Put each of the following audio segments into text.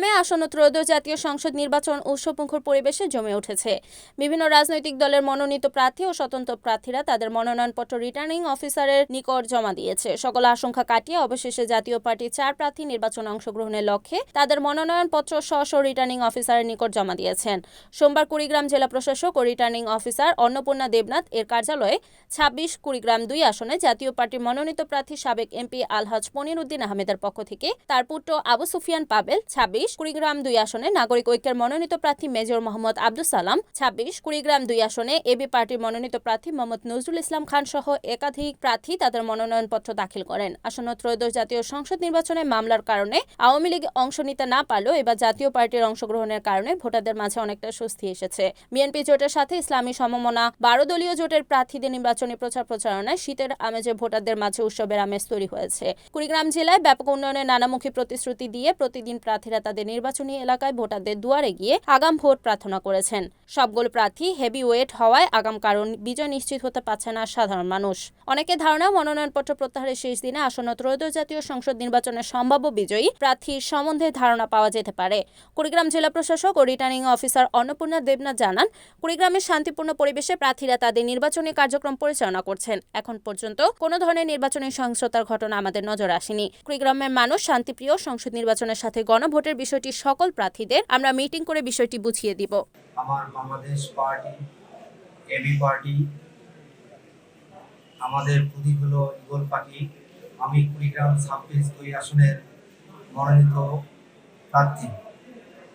কুড়িগ্রামে আসন্ন ত্রয়োদশ জাতীয় সংসদ নির্বাচন উৎসবমুখর পরিবেশে জমে উঠেছে। বিভিন্ন রাজনৈতিক দলের মনোনীত প্রার্থী ও স্বতন্ত্র প্রার্থীরা তাদের মনোনয়নপত্র রিটার্নিং অফিসারের নিকট জমা দিয়েছে। সকল আশঙ্কা কাটিয়ে অবশেষে জাতীয় পার্টির চার প্রার্থী নির্বাচনে অংশগ্রহণের লক্ষ্যে তাদের মনোনয়নপত্র স্ব স্ব রিটার্নিং অফিসারের নিকট জমা দিয়েছেন। সোমবার কুড়িগ্রাম জেলা প্রশাসক ও রিটার্নিং অফিসার অন্নপূর্ণা দেবনাথ এর কার্যালয়ে ছাব্বিশ কুড়িগ্রাম দুই আসনে জাতীয় পার্টির মনোনীত প্রার্থী সাবেক এমপি আলহাজ পনির উদ্দিন আহমেদের পক্ষ থেকে তার পুত্র আবু সুফিয়ান পাবেল ছাব্বিশ কুড়িগ্রাম দুই আসনে নাগরিক ঐক্যের মনোনীত প্রার্থী মেজর মোহাম্মদ আব্দুল সালাম, ছাব্বিশ কুড়িগ্রাম দুই আসনে এবি পার্টির মনোনীত প্রার্থী মোহাম্মদ নজরুল ইসলাম খান সহ একাধিক প্রার্থী তাদের মনোনয়নপত্র দাখিল করেন। আসন্ন ত্রয়োদশ জাতীয় সংসদ নির্বাচনে মামলার কারণে আওয়ামী লীগ অংশ নিতে না পারলেও এবার জাতীয় পার্টির অংশগ্রহণের কারণে ভোটারদের মাঝে অনেকটা স্বস্তি এসেছে। বিএনপি জোটের সাথে ইসলামী সমমনা, বারো দলীয় জোটের প্রার্থীদের নির্বাচনী প্রচার প্রচারণায় শীতের আমেজে ভোটারদের মাঝে উৎসবের আমেজ তৈরি হয়েছে। কুড়িগ্রাম জেলায় ব্যাপক উন্নয়নের নানামুখী প্রতিশ্রুতি দিয়ে প্রতিদিন প্রার্থীরা তাদের নির্বাচনী এলাকায় ভোটারদের দুয়ারে গিয়ে আগাম ভোট প্রার্থনা করেছেন। সবগুলো প্রার্থী হেভি ওয়েট হওয়ায় আগাম কারণ বিজয় নিশ্চিত হতে পারছে না সাধারণ মানুষ। অনেকে ধারণা, মনোনয়নপত্র প্রত্যাহারের শেষ দিনে আসন্ন ত্রয়োদশ জাতীয় সংসদ নির্বাচনের সম্ভাব্য বিজয়ী প্রার্থীর সম্বন্ধে ধারণা পাওয়া যেতে পারে। কুড়িগ্রাম জেলা প্রশাসক ও রিটার্নিং অফিসার অন্নপূর্ণা দেবনাথ জানান, কুড়িগ্রামের শান্তিপূর্ণ পরিবেশে প্রার্থীরা তাদের নির্বাচনী কার্যক্রম পরিচালনা করছেন। এখন পর্যন্ত কোনো ধরনের নির্বাচনী সহিংসতার ঘটনা আমাদের নজর আসেনি। কুড়িগ্রামের মানুষ শান্তিপ্রিয় সংসদ নির্বাচনের সাথে গণভোটের বিষয়টি সকল প্রার্থীদের, আমরা মিটিং করে বিষয়টি বুঝিয়ে দিব। আমার বাংলাদেশ পার্টি, এবি পার্টি, আমাদের প্রতীক হলো ইগল পার্টি। আমি কুড়িগ্রাম ছাব্বিশ দুই আসনের মনোনীত প্রার্থী।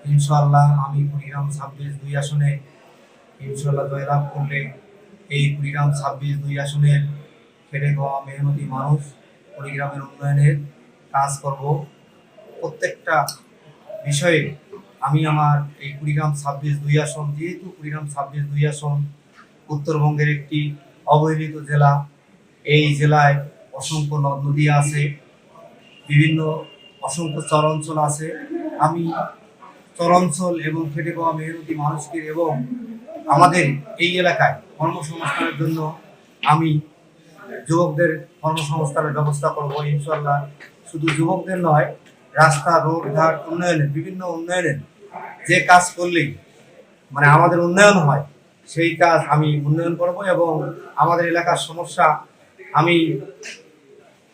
ইনশাল্লাহ আমি কুড়িগ্রাম ছাব্বিশ দুই আসনে ইনশাল্লাহ জয়লাভ করলে এই কুড়িগ্রাম ছাব্বিশ দুই আসনের খেটে খাওয়া মেহনতি মানুষ কুড়িগ্রামের উন্নয়নের কাজ করব। প্রত্যেকটা বিষয়ে আমি আমার এই কুড়িগ্রাম ছাব্বিশ দুই আসন, যেহেতু কুড়িগ্রাম ছাব্বিশ দুই আসন উত্তরবঙ্গের একটি অবহেলিত জেলা, এই জেলায় অসংখ্য নদ নদী আছে, বিভিন্ন অসংখ্য চরাঞ্চল আছে। আমি চরাঞ্চল এবং খেটে পাওয়া মেহনতি মানুষকে এবং আমাদের এই এলাকায় কর্মসংস্থানের জন্য আমি যুবকদের কর্মসংস্থানের ব্যবস্থা করব ইনশাল্লাহ শুধু যুবকদের নয় রাস্তা রোডঘাট উন্নয়নের, বিভিন্ন উন্নয়নের যে কাজ করলেই মানে আমাদের উন্নয়ন হয়, সেই কাজ আমি উন্নয়ন করব এবং আমাদের এলাকার সমস্যা আমি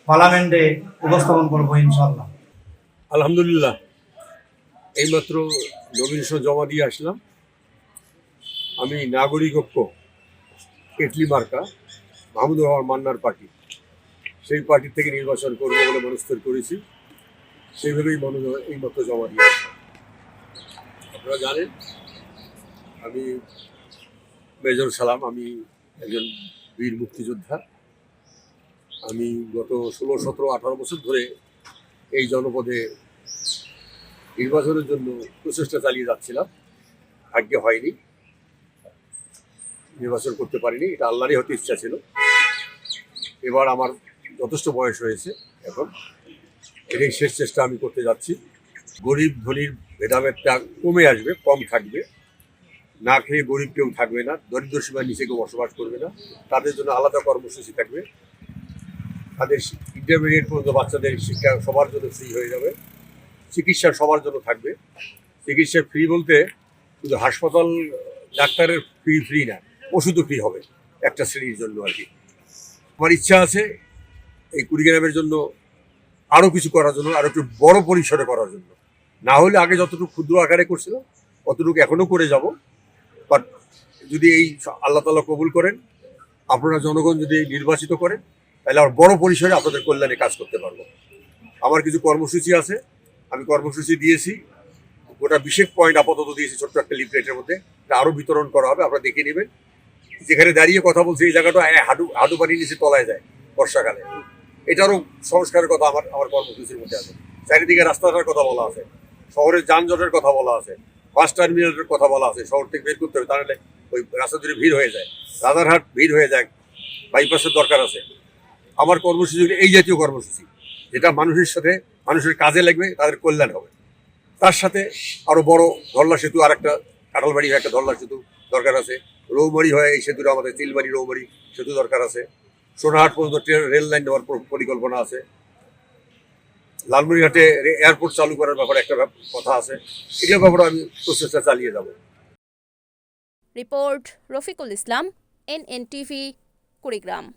পার্লামেন্টে উপস্থাপন করব ইনশাল্লাহ আলহামদুলিল্লাহ, এইমাত্র নমিনেশন জমা দিয়ে আসলাম। আমি নাগরিক ঐক্য, কেটলি মার্কা, মাহমুদুর রহমান মান্নার পার্টি। সেই পার্টি থেকে নির্বাচন করব বলে মনস্থির করেছি। সেইভাবেই মনোনয়ন এইমাত্র জমা দিয়ে আপনারা জানেন, আমি মেজর সালাম, আমি একজন বীর মুক্তিযোদ্ধা। আমি গত ষোলো, সতেরো, আঠারো বছর ধরে এই জনপদে নির্বাচনের জন্য প্রচেষ্টা চালিয়ে যাচ্ছিলাম। ভাগ্যে হয়নি। নির্বাচন করতে পারিনি, এটা আল্লাহরই হতে ইচ্ছা ছিল। এবার আমার যথেষ্ট বয়স হয়েছে এখন। এটাই শেষ চেষ্টা আমি করতে যাচ্ছি। গরিব ধনীর ভেদাভেদটা কমে আসবে, কম থাকবে। না খেয়ে গরিব কেউ থাকবে না, দরিদ্র সীমার নিচে কেউ বসবাস করবে না। তাদের জন্য আলাদা কর্মসূচি থাকবে। তাদের ইন্টারমিডিয়েট পর্যন্ত বাচ্চাদের শিক্ষা সবার জন্য ফ্রি হয়ে যাবে। চিকিৎসা সবার জন্য থাকবে। চিকিৎসা ফ্রি বলতে শুধু হাসপাতাল, ডাক্তারের ফ্রি ফ্রি না, ওষুধও ফ্রি হবে একটা শ্রেণির জন্য আর কি। আমার ইচ্ছা আছে এই কুড়িগ্রামের জন্য আরও কিছু করার জন্য আরও একটু বড় পরিসরে করার জন্য। না হলে আগে যতটুকু ক্ষুদ্র আকারে করছিলাম, অতটুকু এখনও করে যাব। বাট যদি এই আল্লাহ তালা কবুল করেন, আপনারা জনগণ যদি নির্বাচিত করেন, তাহলে আমার বড় পরিসরে আপনাদের কল্যাণে কাজ করতে পারব। আমার কিছু কর্মসূচি আছে, আমি কর্মসূচি দিয়েছি। গোটা বিশেষ পয়েন্ট আপাতত দিয়েছি ছোট্ট একটা লিফলেটের মধ্যে। আরও বিতরণ করা হবে, আপনারা দেখে নেবেন। যেখানে দাঁড়িয়ে কথা বলছি, এই জায়গাটা হাঁটু হাঁটু পানি নিচে তলায় যায়, বর্ষাকালে। এটারও সংস্কারের কথা আমার আমার কর্মসূচির মধ্যে আছে। চারিদিকে রাস্তাটার কথা বলা আছে। শহরের যানজটের কথা বলা আছে। বাস টার্মিনালের কথা বলা আছে। শহর থেকে বের করতে হবে, তাহলে ওই রাস্তা জুড়ে ভিড় হয়ে যায়। রাজারহাট ভিড় হয়ে যায়, বাইপাসের দরকার আছে। আমার কর্মসূচি হলো এই জাতীয় কর্মসূচি। যেটা মানুষের সাথে, মানুষের কাজে লাগবে, তাদের কল্যাণ হবে। তার সাথে আরও বড় ধরলা সেতু আর একটা কাঁঠালবাড়ি একটা ধরলা সেতু দরকার আছে। রৌমারি হয় এই সেতুটা আমাদের, তিলবাড়ি রৌমারি সেতু দরকার আছে। সোনাহাট পর্যন্ত ট্রেন, রেল লাইন দেওয়ার পর- পরিকল্পনা আছে। লালমনিরহাটে এয়ারপোর্ট চালু করার ব্যাপারে একটা কথা আছে। এটার ব্যাপারে আমি প্রচেষ্টা চালিয়ে যাব। Report Rafiqul Islam TV Kurigram.